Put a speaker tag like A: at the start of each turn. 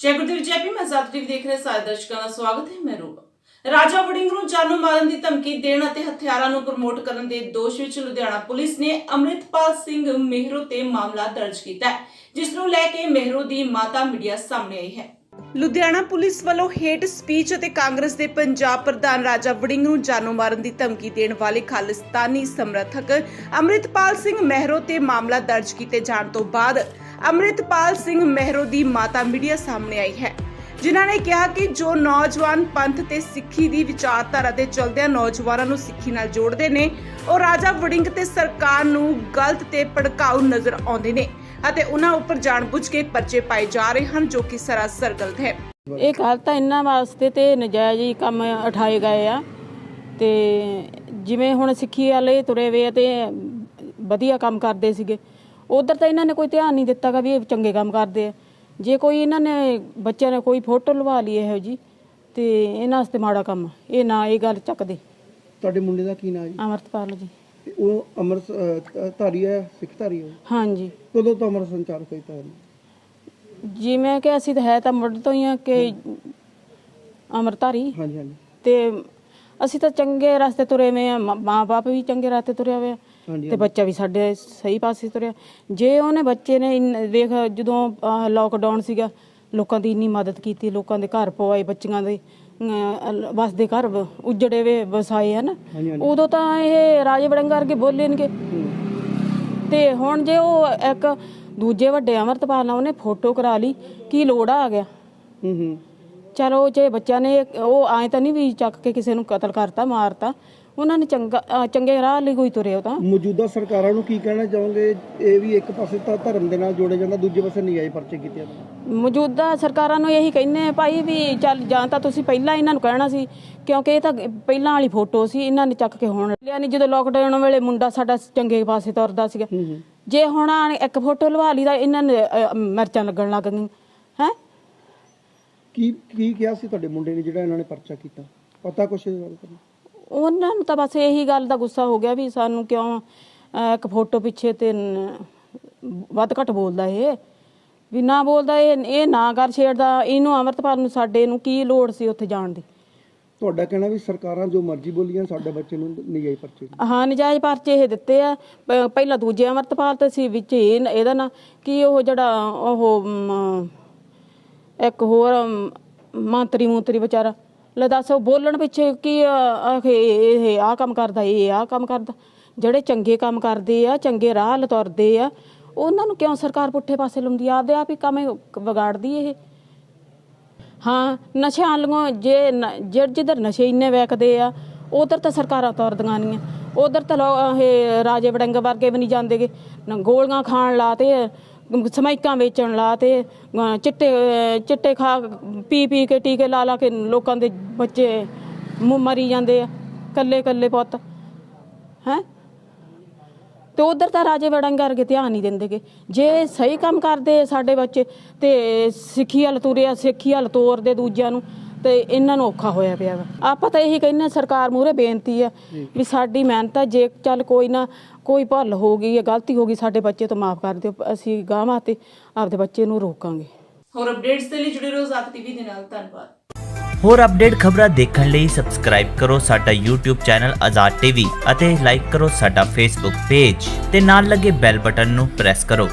A: ਜੈ ਗੁਰਦੇਵ ਜੈ ਭੀਮ ਆਜ਼ਾਦ ਟੀਵੀ ਦੇਖ ਰਹੇ, ਸਾਰੇ ਦਰਸ਼ਕਾਂ ਦਾ ਸਵਾਗਤ ਹੈ, ਮੈਂ ਰੂਪਾ ਰਾਜਾ ਵੜਿੰਗ ਨੂੰ ਜਾਨੋਂ ਮਾਰਨ ਦੀ ਧਮਕੀ ਦੇਣ ਅਤੇ ਹਥਿਆਰਾਂ ਨੂੰ ਪ੍ਰਮੋਟ ਕਰਨ ਦੇ ਦੋਸ਼ ਵਿੱਚ ਲੁਧਿਆਣਾ ਪੁਲਿਸ ਨੇ ਅੰਮ੍ਰਿਤਪਾਲ ਸਿੰਘ ਮਹਿਰੋ ਤੇ ਮਾਮਲਾ ਦਰਜ ਕੀਤਾ ਹੈ, ਜਿਸ ਨੂੰ ਲੈ ਕੇ ਮਹਿਰੋ ਦੀ ਮਾਤਾ ਮੀਡੀਆ ਸਾਹਮਣੇ ਆਈ ਹੈ। ਲੁਧਿਆਣਾ ਪੁਲਿਸ ਵੱਲੋਂ ਹੇਟ ਸਪੀਚ ਅਤੇ ਕਾਂਗਰਸ ਦੇ ਪੰਜਾਬ ਪ੍ਰਧਾਨ ਰਾਜਾ ਵੜਿੰਗ ਨੂੰ ਜਾਨੋਂ ਮਾਰਨ ਦੀ ਧਮਕੀ ਦੇਣ ਵਾਲੇ ਖਾਲਿਸਤਾਨੀ ਸਮਰਥਕ ਅੰਮ੍ਰਿਤਪਾਲ ਸਿੰਘ ਮਹਿਰੋ ਤੇ ਮਾਮਲਾ ਦਰਜ ਕੀਤੇ ਜਾਣ ਤੋਂ ਬਾਅਦ ਅੰਮ੍ਰਿਤਪਾਲ ਸਿੰਘ ਮਹਿਰੋ ਦੀ ਮਾਤਾ ਮੀਡੀਆ ਸਾਹਮਣੇ ਆਈ ਹੈ। ਜਿਨ੍ਹਾਂ ਨੇ ਕਿਹਾ ਕਿ ਜੋ ਨੌਜਵਾਨ ਪੰਥ ਤੇ ਸਿੱਖੀ ਦੀ ਵਿਚਾਰਧਾਰਾ ਤੇ ਚਲਦਿਆਂ ਨੌਜਵਾਨਾਂ ਨੂੰ ਸਿੱਖੀ ਨਾਲ ਜੋੜਦੇ ਨੇ, ਉਹ ਰਾਜਾ ਵੜਿੰਗ ਤੇ ਸਰਕਾਰ ਨੂੰ ਗਲਤ ਤੇ ਭੜਕਾਊ ਨਜ਼ਰ ਆਉਂਦੇ ਨੇ ਅਤੇ ਉਹਨਾਂ ਉੱਪਰ ਜਾਣਬੁੱਝ ਕੇ ਪਰਚੇ ਪਾਏ ਜਾ ਰਹੇ ਹਨ ਜੋ ਕਿ ਸਰਾਸਰ ਗਲਤ ਹੈ।
B: ਇਹ ਗੱਲ ਤਾਂ ਇਹਨਾਂ ਵਾਸਤੇ ਤੇ ਨਜਾਇਜ਼ ਹੀ ਕੰਮ ਉਠਾਏ ਗਏ ਆ ਤੇ ਜਿਵੇਂ ਹੁਣ ਸਿੱਖੀ ਵਾਲੇ ਤੁਰੇ ਵੇ ਤੇ ਵਧੀਆ ਕੰਮ ਕਰਦੇ ਸੀਗੇ। ਉਧਰ ਤਾਂ ਇਹਨਾਂ ਨੇ ਕੋਈ ਧਿਆਨ ਨਹੀਂ ਦਿੱਤਾਗਾ ਵੀ ਇਹ ਚੰਗੇ ਕੰਮ ਕਰਦੇ ਆ। ਜੇ ਕੋਈ ਇਹਨਾਂ ਨੇ ਬੱਚਿਆਂ ਨੇ ਕੋਈ ਫੋਟੋ ਲਵਾ ਲਈ ਇਹੋ ਜੀ ਤੇ ਇਹਨਾਂ ਵਾਸਤੇ ਮਾੜਾ ਕੰਮ ਆ। ਇਹ ਨਾ ਇਹ ਗੱਲ ਚੱਕਦੇ।
C: ਤੁਹਾਡੇ ਮੁੰਡੇ ਦਾ ਕੀ ਨਾਮ ਜੀ?
B: ਅਮਰਤਪਾਲ ਜੀ।
C: ਤੇ ਉਹ ਅਮਰ ਅਹ, ਧਾਰੀ ਹੈ ਸਿੱਖ ਧਾਰੀ ਹੈ
B: ਹਾਂਜੀ।
C: ਕਦੋਂ ਤੋਂ ਅਮਰ ਸੰਚਾਰ ਕੀਤਾ ਹੈ
B: ਜਿਵੇਂ ਕਿ ਅਸੀਂ ਤਾਂ ਹੈ ਤਾਂ ਮੁੱਢ ਤੋਂ ਹੀ ਆ ਕਿ ਅਮਰਤਾਰੀ
C: ਹਾਂਜੀ ਹਾਂਜੀ।
B: ਤੇ ਅਸੀਂ ਤਾਂ ਚੰਗੇ ਰਸਤੇ ਤੁਰੇ ਹੋਏ ਆ ਮਾਂ-ਬਾਪ ਵੀ ਚੰਗੇ ਰਸਤੇ ਤੁਰੇ ਹੋਏ ਆ ਤੇ ਬੱਚਾ ਵੀ ਸਾਡੇ ਸਹੀ ਪਾਸੇ ਤੁਰਿਆ। ਜੇ ਉਹਨੇ ਬੱਚੇ ਨੇ ਵੇਖ ਜਦੋਂ ਲੋਕਡਾਊਨ ਸੀਗਾ ਲੋਕਾਂ ਦੀ ਇੰਨੀ ਮਦਦ ਕੀਤੀ ਲੋਕਾਂ ਦੇ ਘਰ ਪਵਾਏ ਬੱਚੀਆਂ ਦੇ ਵਸਦੇ ਘਰ ਉਜੜੇ ਵੇ ਵਸਾਏ ਹਨ? ਉਦੋਂ ਤਾਂ ਇਹ ਰਾਜੇ ਬੜੰਗ ਵਰਗੇ ਬੋਲਣਗੇ। ਤੇ ਹੁਣ ਜੇ ਉਹ ਇੱਕ ਦੂਜੇ ਵੱਡੇ ਅਮਰਤਪਾਲ ਨਾਲ ਉਹਨੇ ਫੋਟੋ ਕਰਾ ਲਈ ਕੀ ਲੋੜ ਆ ਗਿਆ?
C: ਹੂੰ ਹੂੰ।
B: ਚਲੋ ਜੇ ਬੱਚਿਆਂ ਨੇ ਉਹ ਐਂ ਤਾਂ ਨਹੀਂ ਵੀ ਚੱਕ ਕੇ ਕਿਸੇ ਨੂੰ ਕਤਲ ਕਰਤਾ ਮਾਰਤਾ। ਉਹਨਾਂ ਨੇ ਚੰਗਾ ਚੰਗੇ ਰਾਹ ਲਈ ਕੋਈ ਤੁਰੇ ਉਹ ਤਾਂ।
C: ਮੌਜੂਦਾ ਸਰਕਾਰਾਂ ਨੂੰ ਕੀ ਕਹਿਣਾ ਚਾਹੋਗੇ? ਇਹ ਵੀ ਇੱਕ ਪਾਸੇ ਤਾਂ ਧਰਮ ਦੇ ਨਾਲ ਜੋੜਿਆ ਜਾਂਦਾ ਦੂਜੇ ਪਾਸੇ ਨਜਾਇਜ਼ ਪਰਚੇ ਕੀਤੇ ਜਾਂਦੇ।
B: ਮੌਜੂਦਾ ਸਰਕਾਰਾਂ ਨੂੰ ਇਹੀ ਕਹਿੰਦੇ ਆ ਭਾਈ ਵੀ ਚੱਲ ਜਾਂ ਤਾਂ ਤੁਸੀਂ ਪਹਿਲਾਂ ਇਹਨਾਂ ਨੂੰ ਕਹਿਣਾ ਸੀ ਕਿਉਂਕਿ ਇਹ ਤਾਂ ਪਹਿਲਾਂ ਵਾਲੀ ਫੋਟੋ ਸੀ ਇਹਨਾਂ ਨੇ ਚੱਕ ਕੇ ਹੁਣ ਲਿਆ ਨਹੀਂ ਜਦੋਂ ਲੋਕਡਾਊਨ ਵੇਲੇ ਮੁੰਡਾ ਸਾਡਾ ਚੰਗੇ ਪਾਸੇ ਤੁਰਦਾ ਸੀਗਾ। ਜੇ ਹੁਣ ਆਣ ਇੱਕ ਫੋਟੋ ਲਵਾ ਲਈ ਤਾਂ ਇਹਨਾਂ ਨੇ ਅਹ, ਮਿਰਚਾਂ ਲੱਗਣ ਲੱਗ ਗਈਆਂ। ਹੈ?
C: ਕੀ ਕੀ ਕਿਹਾ ਸੀ ਤੁਹਾਡੇ ਮੁੰਡੇ ਨੇ ਜਿਹੜਾ ਇਹਨਾਂ ਨੇ ਪਰਚਾ ਕੀਤਾ ਪਤਾ ਕੁਛ ਇਹਦੇ ਬਾਰੇ ਤੁਹਾਨੂੰ?
B: ਉਹਨਾਂ ਨੂੰ ਤਾਂ ਬਸ ਇਹੀ ਗੱਲ ਦਾ ਗੁੱਸਾ ਹੋ ਗਿਆ ਵੀ ਸਾਨੂੰ ਕਿਉਂ ਅਹ, ਇੱਕ ਫੋਟੋ ਪਿੱਛੇ ਤੇ ਨ- ਵੱਧ ਘੱਟ ਬੋਲਦਾ ਇਹ ਵੀ ਨਾ ਬੋਲਦਾ ਇਹ ਇਹ ਨਾ ਕਰ ਛੇੜਦਾ ਇਹਨੂੰ ਅਮਰਤਪਾਲ ਨੂੰ ਸਾਡੇ ਨੂੰ ਕੀ ਲੋੜ ਸੀ ਉੱਥੇ ਜਾਣ ਦੀ
C: ਤੁਹਾਡਾ ਕਹਿਣਾ ਵੀ ਸਰਕਾਰਾਂ ਜੋ ਮਰਜ਼ੀ ਬੋਲੀਆਂ ਸਾਡੇ ਬੱਚੇ ਨੂੰ ਨਜਾਇਜ਼ ਪਰਚੇ ਦਿੱਤੇ।
B: ਹਾਂ ਨਜਾਇਜ਼ ਪਰਚੇ ਇਹ ਦਿੱਤੇ ਆ ਪ- ਪਹਿਲਾਂ ਦੂਜੇ ਅਮਰਤਪਾਲ ਤੇ ਸੀ ਵਿੱਚ ਇਹ ਇਹਦਾ ਨਾ ਕੀ ਉਹ ਜਿਹੜਾ ਉਹ ਮ, ਇੱਕ ਹੋਰ ਮੰਤਰੀ ਮੰਤਰੀ ਵਿਚਾਰਾ, ਲੈ ਦੱਸ ਉਹ ਬੋਲਣ ਪਿੱਛੇ ਕੀ ਆਖੇ ਇਹ ਆ ਕੰਮ ਕਰਦਾ, ਇਹ ਆਹ ਕੰਮ ਕਰਦਾ। ਜਿਹੜੇ ਚੰਗੇ ਕੰਮ ਕਰਦੇ ਆ, ਚੰਗੇ ਰਾਹ ਲਤੁਰਦੇ ਆ, ਉਹਨਾਂ ਨੂੰ ਕਿਉਂ ਸਰਕਾਰ ਪੁੱਠੇ ਪਾਸੇ ਲਾਉਂਦੀ ਆਪਦੇ ਆਪ ਹੀ ਕੰਮ ਵਿਗਾੜਦੀ ਇਹ। ਹਾਂ, ਨਸ਼ਿਆਂ ਲੰਗੋ ਜੇ ਨ- ਜਿੱਧਰ ਨਸ਼ੇ ਇੰਨੇ ਵੇਚਦੇ ਆ, ਉਧਰ ਤਾਂ ਸਰਕਾਰਾਂ ਤੁਰਦੀਆਂ ਨਹੀਂ ਉਧਰ ਤਾਂ ਲੋ- ਇਹ ਰਾਜੇ ਵੜੰਗ ਵਰਗੇ ਵੀ ਨਹੀਂ ਜਾਂਦੇਗੇ। ਨ- ਗੋਲੀਆਂ ਖਾਣ ਲਾਤੇ ਸਮੈਕਾਂ ਵੇਚਣ ਲਾਤੇ ਅਹ, ਚਿੱਟੇ ਚਿੱਟੇ ਖਾ, ਪੀ ਪੀ ਕੇ, ਟੀਕੇ ਲਾ ਲਾ ਕੇ ਲੋਕਾਂ ਦੇ ਬੱਚੇ ਮੁ- ਮਰੀ ਜਾਂਦੇ ਆ, ਕੱਲੇ ਕੱਲੇ ਪੁੱਤ। ਹੈ? ਤੇ ਉਧਰ ਤਾਂ ਰਾਜੇ ਵੜੰਗ ਕਰਕੇ ਧਿਆਨ ਨਹੀਂ ਦਿੰਦੇਗੇ ਜੇ ਸਹੀ ਕੰਮ ਕਰਦੇ ਸਾਡੇ ਬੱਚੇ, ਤੇ ਸਿੱਖੀ ਹਲ ਤੁਰਿਆ, ਸਿੱਖੀ ਹਲ ਤੋਰਦੇ ਦੂਜਿਆਂ ਨੂੰ ਤੇ ਇਹਨਾਂ ਨੂੰ ਔਖਾ ਹੋਇਆ ਪਿਆ ਵਾ। ਆਪਾਂ ਤਾਂ ਇਹੀ ਕਹਿੰਦੇ ਹਾਂ, ਸਰਕਾਰ ਮੂਹਰੇ ਬੇਨਤੀ ਆ ਵੀ ਸਾਡੀ ਮਿਹਨਤ ਆ ਜੇ ਚੱਲ ਕੋਈ ਨਾ ਕੋਈ ਭੁੱਲ ਹੋ ਗਈ ਜਾਂ ਗਲਤੀ ਹੋ ਗਈ ਸਾਡੇ ਬੱਚੇ ਤੋਂ ਮਾਫ ਕਰ ਦਿਓ ਅਸੀਂ ਗਾਵਾਂ ਤੇ ਆਪਦੇ ਬੱਚੇ ਨੂੰ ਰੋਕਾਂਗੇ।
A: ਹੋਰ ਅਪਡੇਟਸ ਦੇ ਲਈ ਜੁੜੇ ਰਹੋ ਆਜ਼ਾਦ ਟੀਵੀ ਦੇ ਨਾਲ ਧੰਨਵਾਦ।
D: ਹੋਰ ਅਪਡੇਟ ਖਬਰਾਂ ਦੇਖਣ ਲਈ ਸਬਸਕ੍ਰਾਈਬ ਕਰੋ ਸਾਡਾ YouTube ਚੈਨਲ ਆਜ਼ਾਦ ਟੀਵੀ ਅਤੇ ਲਾਈਕ ਕਰੋ ਸਾਡਾ Facebook ਪੇਜ ਤੇ ਨਾਲ ਲੱਗੇ ਬੈਲ ਬਟਨ ਨੂੰ ਪ੍ਰੈਸ ਕਰੋ।